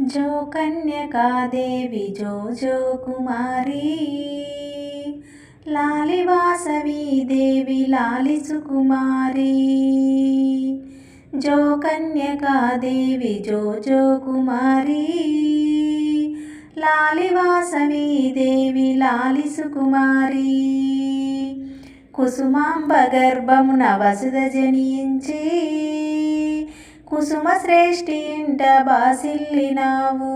జో కన్యకాదేవి జో జో కుమారి. లాలి వాసవి దేవి లాలి సుకుమారి. జో కన్యకాదేవి జో జో కుమారి. లాలి వాసవి దేవి లాలి సుకుమారి. కుసుమాంబ గర్భమున వసుధ జనించే కుసుమ శ్రేష్ఠి ఇంట బాసిల్లినావు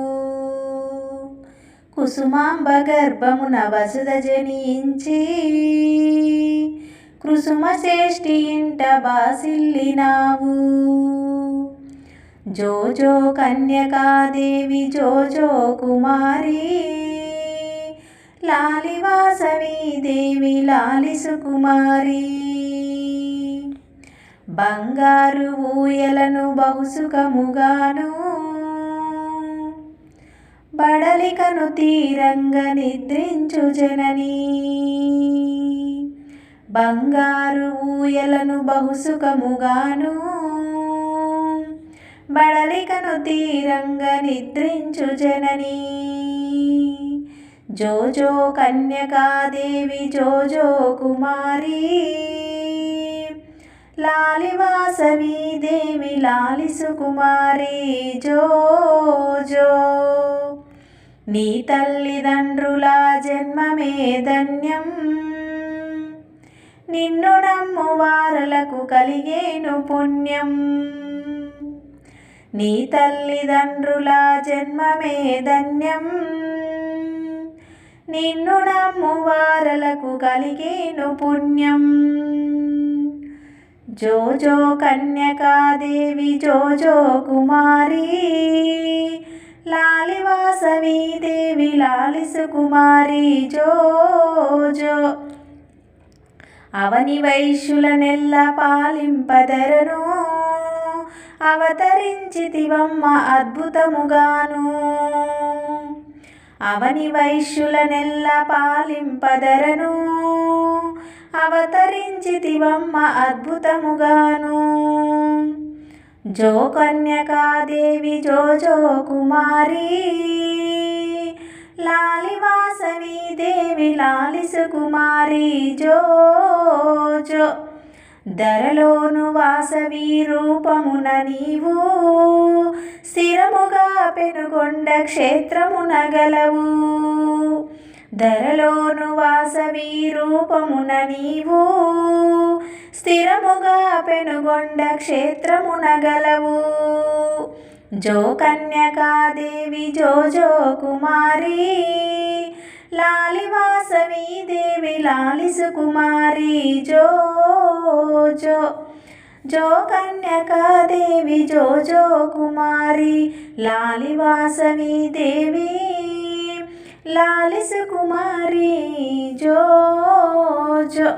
కుసుమాంబ గర్భమున వసుధ జనించి కుసుమ శ్రేష్ఠి ఇంట బాసిల్లినావు జో జో కన్యకాదేవి జో జో కుమారి లాలివాసవి దేవి లాలి సుకుమారి బంగారు ఊయల బహుసుఖముగాను. బడలికను తీరంగ నిద్రించు జనని. బంగారు ఊయలను బహుసుఖముగాను. బడలికను తీరంగ నిద్రించు జనని. జోజో కన్యకాదేవి జోజో కుమారీ కుమారి. లాలివాసవి దేవి లాలి సుకుమారి జో జో. నీ తల్లిదండ్రుల జన్మమే ధన్యం. నిన్ను నమ్ము వారలకు కలిగేను పుణ్యం. నీ తల్లిదండ్రుల జన్మమే ధన్యం. నిన్ను నమ్ము వారలకు కలిగేను పుణ్యం. జో జో కన్యకాదేవి జో జో కుమారి. లాలి వాసవి దేవి లాలి సుకుమారి జో జో అవని వైశ్యుల నెల్ల పాలింపదరను అవతరించితివమ్మ అద్భుతముగాను. అవని వైశ్యుల నెల్ల పాలింపదరను అవతరించితివమ్మ అద్భుతముగాను. జో కన్యకాదేవి జో జో కుమారి. లాలి వాసవి దేవి లాలిసు కుమారి జో జో. ధరలోను వాసవి రూపమున నీవు. స్థిరముగా పెనుగొండ క్షేత్రమున గలవు. ధరలోను వాసవి రూపమున నీవు స్థిరముగా పెనుగొండ క్షేత్రమున గలవు. జో కన్యకాదేవి జో జో కుమారి లాలి వాసవి దేవి లాలి సుకుమారి జో జో. జో కన్యకాదేవి జో జో కుమారి లాలి వాసవి దేవి లాలి సుకుమారి జో జో